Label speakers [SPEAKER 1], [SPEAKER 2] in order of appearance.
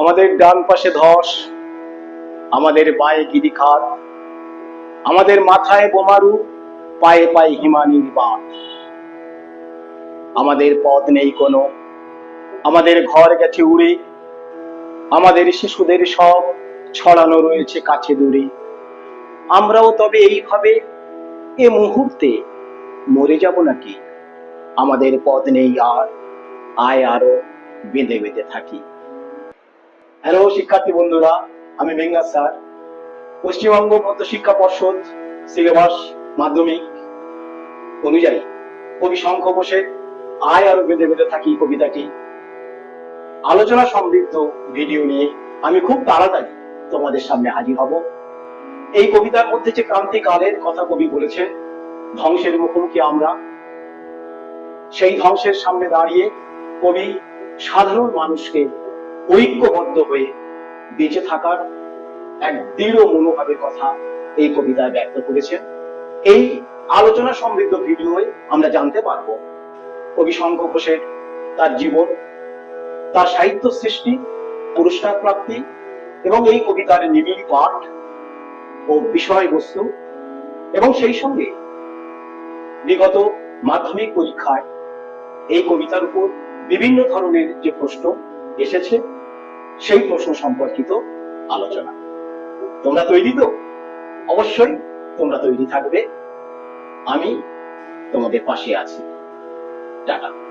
[SPEAKER 1] আমাদের ডান পাশে ধস, আমাদের বায়ে গিরিখাত, আমাদের মাথায় বোমারু, পায়ে পায়ে হিমানির বাঁধ আমাদের পথ নেই কোনো, আমাদের ঘর গেছে উড়ে, আমাদের শিশুদের সব ছড়ানো রয়েছে কাছে দূরে। আমরাও তবে এইভাবে এ মুহূর্তে মরে যাব নাকি? আমাদের পথ নেই আর, আয় আরও বেঁধে বেঁধে থাকি। হ্যালো শিক্ষার্থী বন্ধুরা, আমি মেঙ্গা স্যার। পশ্চিমবঙ্গ মধ্য শিক্ষা পর্ষদ সিলেবাস মাধ্যমিক অনুযায়ী কবি শঙ্খ ঘোষের আয় আরও বেঁধে বেঁধে থাকি কবিতাটি। আলোচনা সমৃদ্ধ ভিডিও নিয়ে আমি খুব তাড়াতাড়ি তোমাদের সামনে হাজির হব। এই কবিতার মধ্যে যে ক্রান্তিকালের কথা কবি বলেছে ধ্বংসের মুখোমুখি আমরা। সেই ধ্বংসের সামনে দাঁড়িয়ে কবি সাধারণ মানুষকে ঐক্যবদ্ধ হয়ে বেঁচে থাকার এক দৃঢ় মনোভাবের কথা এই কবিতায় ব্যক্ত করেছেন। এই আলোচনা সমৃদ্ধ ভিডিওয়ে আমরা জানতে পারব কবি শঙ্খ ঘোষের তার জীবন, তার সাহিত্য সৃষ্টি, পুরস্কার প্রাপ্তি এবং এই কবিতার নিবিড় পাঠ ও বিষয়বস্তু এবং সেই সঙ্গে বিগত মাধ্যমিক পরীক্ষায় এই কবিতার উপর বিভিন্ন ধরনের যে প্রশ্ন এসেছে সেই প্রশ্ন সম্পর্কিত আলোচনা। তোমরা তৈরি তো? অবশ্যই তোমরা তৈরি থাকবে। আমি তোমাদের পাশে আছি। টাটা।